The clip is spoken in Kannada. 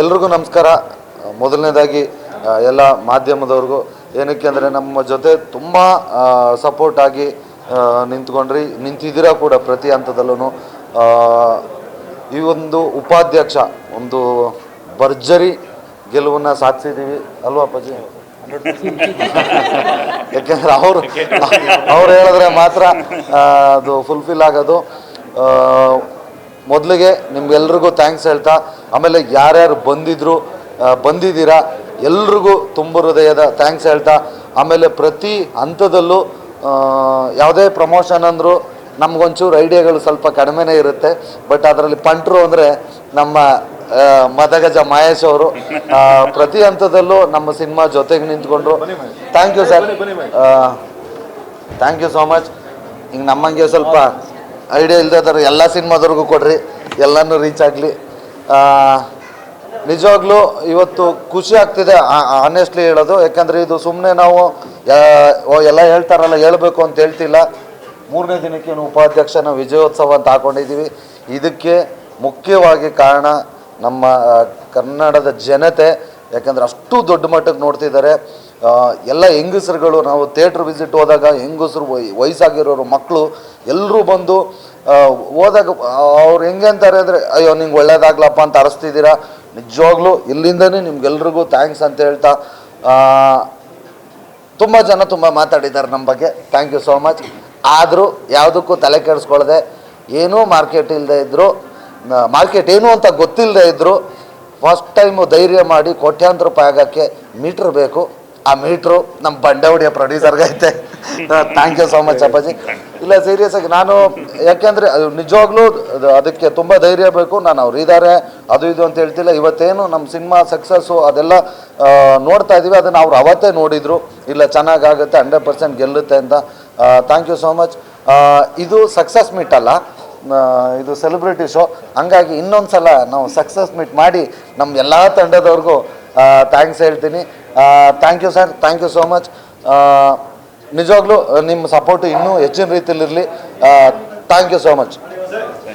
ಎಲ್ರಿಗೂ ನಮಸ್ಕಾರ. ಮೊದಲನೇದಾಗಿ ಎಲ್ಲ ಮಾಧ್ಯಮದವ್ರಿಗೂ ಏನಕ್ಕೆ ಅಂದರೆ ನಮ್ಮ ಜೊತೆ ತುಂಬ ಸಪೋರ್ಟ್ ಆಗಿ ನಿಂತ್ಕೊಂಡ್ರಿ. ನಿಂತಿದ್ದೀರಾ ಕೂಡ ಪ್ರತಿ ಹಂತದಲ್ಲೂ ಈ ಒಂದು ಉಪಾಧ್ಯಕ್ಷ, ಒಂದು ಭರ್ಜರಿ ಗೆಲುವನ್ನು ಸಾಧಿಸಿದ್ದೀವಿ. ಅಲ್ವಾ ಅಪ್ಪಾಜಿ? ಯಾಕೆಂದ್ರೆ ಅವರು, ಅವ್ರು ಹೇಳಿದ್ರೆ ಮಾತ್ರ ಅದು ಫುಲ್ಫಿಲ್ ಆಗೋದು. ಮೊದಲಿಗೆ ನಿಮ್ಗೆಲ್ರಿಗೂ ಥ್ಯಾಂಕ್ಸ್ ಹೇಳ್ತಾ ಆಮೇಲೆ ಯಾರ್ಯಾರು ಬಂದಿದ್ರು ಬಂದಿದ್ದೀರಾ ಎಲ್ರಿಗೂ ತುಂಬ ಹೃದಯದ ಥ್ಯಾಂಕ್ಸ್ ಹೇಳ್ತಾ ಆಮೇಲೆ ಪ್ರತಿ ಹಂತದಲ್ಲೂ ಯಾವುದೇ ಪ್ರಮೋಷನ್ ಅಂದರೂ ನಮಗೊಂಚೂರು ಐಡಿಯಾಗಳು ಸ್ವಲ್ಪ ಕಡಿಮೆನೇ ಇರುತ್ತೆ ಬಟ್ ಅದರಲ್ಲಿ ಪಂಟ್ರು ಅಂದರೆ ನಮ್ಮ ಮದಗಜ ಮಹೇಶ್ ಅವರು ಪ್ರತಿ ಹಂತದಲ್ಲೂ ನಮ್ಮ ಸಿನಿಮಾ ಜೊತೆಗೆ ನಿಂತ್ಕೊಂಡ್ರು. Thank you sir thank you so much ಹಿಂಗೆ ನಮ್ಮಂಗೆ ಸ್ವಲ್ಪ ಐಡಿಯಾ ಇಲ್ಲದೆ ಅದರ ಎಲ್ಲ ಸಿನಿಮಾದವ್ರಿಗೂ ಕೊಡ್ರಿ. ಎಲ್ಲನೂ ರೀಚ್ ಆಗಲಿ. ನಿಜವಾಗ್ಲೂ ಇವತ್ತು ಖುಷಿ ಆಗ್ತಿದೆ ಆನೆಸ್ಟ್ಲಿ ಹೇಳೋದು. ಯಾಕಂದರೆ ಇದು ಸುಮ್ಮನೆ ನಾವು ಎಲ್ಲ ಹೇಳ್ತಾರಲ್ಲ, ಹೇಳಬೇಕು ಅಂತ ಹೇಳ್ತಿಲ್ಲ. ಮೂರನೇ ದಿನಕ್ಕೆ ಉಪಾಧ್ಯಕ್ಷನ ವಿಜಯೋತ್ಸವ ಅಂತ ಹಾಕೊಂಡಿದ್ದೀವಿ. ಇದಕ್ಕೆ ಮುಖ್ಯವಾಗಿ ಕಾರಣ ನಮ್ಮ ಕನ್ನಡದ ಜನತೆ ಯಾಕಂದರೆ ಅಷ್ಟು ದೊಡ್ಡ ಮಟ್ಟಕ್ಕೆ ನೋಡ್ತಿದ್ದಾರೆ ಎಲ್ಲ ಹೆಂಗಸರುಗಳು ನಾವು ಥಿಯೇಟ್ರ್ ವಿಸಿಟ್ ಹೋದಾಗ ಹೆಂಗಸರು ವಯ್- ವಯಸ್ಸಾಗಿರೋರು ಮಕ್ಕಳು ಎಲ್ಲರೂ ಬಂದು ಹೋದಾಗ, ಅವ್ರು ಹೆಂಗೆ ಅಂತಾರೆ ಅಂದರೆ, ಅಯ್ಯೋ, ನಿಂಗೆ ಒಳ್ಳೇದಾಗ್ಲಪ್ಪ ಅಂತ ಅರಸ್ತಿದ್ದೀರಾ? ನಿಜವಾಗ್ಲೂ ಇಲ್ಲಿಂದನೇ ನಿಮ್ಗೆಲ್ರಿಗೂ ಥ್ಯಾಂಕ್ಸ್ ಅಂತ ಹೇಳ್ತಾ ತುಂಬ ಜನ ತುಂಬ ಮಾತಾಡಿದ್ದಾರೆ ನಮ್ಮ ಬಗ್ಗೆ. Thank you so much. ಆದರೂ ಯಾವುದಕ್ಕೂ ತಲೆ ಕೆಡಿಸ್ಕೊಳ್ಳದೆ ಏನೂ ಮಾರ್ಕೆಟ್ ಇಲ್ಲದೆ ಇದ್ದರು ಮಾರ್ಕೆಟ್ ಏನು ಅಂತ ಗೊತ್ತಿಲ್ಲದೆ ಇದ್ದರು ಫಸ್ಟ್ ಟೈಮು ಧೈರ್ಯ ಮಾಡಿ ಕೋಟ್ಯಾಂತರ ರೂಪಾಯಿ ಆಗೋಕ್ಕೆ ಮೀಟ್ರ್ ಬೇಕು. ಆ ಮೀಟ್ರು ನಮ್ಮ ಬಂಡೆವಡಿಯ ಪ್ರೊಡ್ಯೂಸರ್ಗೆ ಐತೆ. Thank you so much Appaji. ಇಲ್ಲ ಸೀರಿಯಸ್ ಆಗಿ ನಾನು ಯಾಕೆಂದರೆ ಅದು ನಿಜವಾಗ್ಲೂ ಅದಕ್ಕೆ ತುಂಬ ಧೈರ್ಯ ಬೇಕು. ನಾನು ಅವ್ರು ಇದ್ದಾರೆ, ಅದು ಇದು ಅಂತ ಹೇಳ್ತಿಲ್ಲ. ಇವತ್ತೇನು ನಮ್ಮ ಸಿನಿಮಾ ಸಕ್ಸಸ್ಸು ಅದೆಲ್ಲ ನೋಡ್ತಾ ಇದ್ದೀವಿ. ಅದನ್ನು ಅವ್ರು ಅವತ್ತೇ ನೋಡಿದರು. ಇಲ್ಲ, ಚೆನ್ನಾಗಾಗುತ್ತೆ ಹಂಡ್ರೆಡ್ ಪರ್ಸೆಂಟ್ ಗೆಲ್ಲುತ್ತೆ ಅಂತ. ಥ್ಯಾಂಕ್ ಯು ಸೋ ಮಚ್ ಇದು ಸಕ್ಸಸ್ ಮೀಟ್ ಅಲ್ಲ. ಇದು ಸೆಲೆಬ್ರಿಟಿ ಶೋ ಹಂಗಾಗಿ ಇನ್ನೊಂದು ಸಲ ನಾವು ಸಕ್ಸಸ್ ಮೀಟ್ ಮಾಡಿ ನಮ್ಮ ಎಲ್ಲ ತಂಡದವ್ರಿಗೂ ಥ್ಯಾಂಕ್ಸ್ ಹೇಳ್ತೀನಿ. Thank you sir thank you so much ನಿಜವಾಗ್ಲೂ ನಿಮ್ಮ ಸಪೋರ್ಟು ಇನ್ನೂ ಹೆಚ್ಚಿನ ರೀತಿಯಲ್ಲಿರಲಿ. Thank you so much